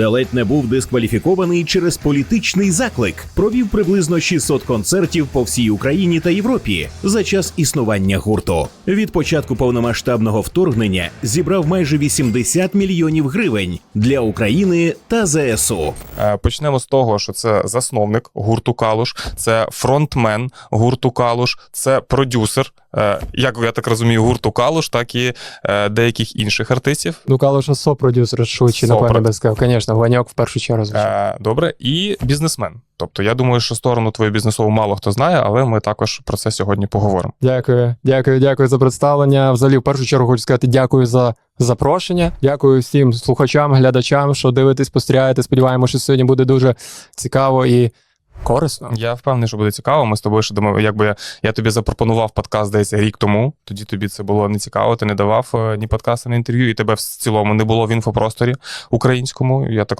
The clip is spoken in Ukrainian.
та ледь не був дискваліфікований через політичний заклик. Провів приблизно 600 концертів по всій Україні та Європі за час існування гурту. Від початку повномасштабного вторгнення зібрав майже 80 мільйонів гривень для України та ЗСУ. Е, Почнемо з того, що це засновник гурту Калуш, це фронтмен гурту Калуш, це продюсер, е, як я так розумію, гурту Калуш, так і е, деяких інших артистів. Ну, Калуша сопродюсер швидше, напевно, би сказав. Звісно, Ваньок в першу чергу звичайно. Е, Добре, і бізнесмен. Тобто, я думаю, що сторону твою бізнесову мало хто знає, але ми також про це сьогодні поговоримо. Дякую, дякую, дякую за представлення. Взагалі, в першу чергу хочу сказати дякую за запрошення. Дякую всім слухачам, глядачам, що дивитесь, спостерігаєте. Сподіваємося, що сьогодні буде дуже цікаво і корисно. Я впевнений, що буде цікаво. Ми з тобою ще думаю, якби я, я тобі запропонував подкаст десь рік тому. Тоді тобі це було не цікаво. Ти не давав е, ні подкасти, ні інтерв'ю, і тебе в цілому не було в інфопросторі українському. Я так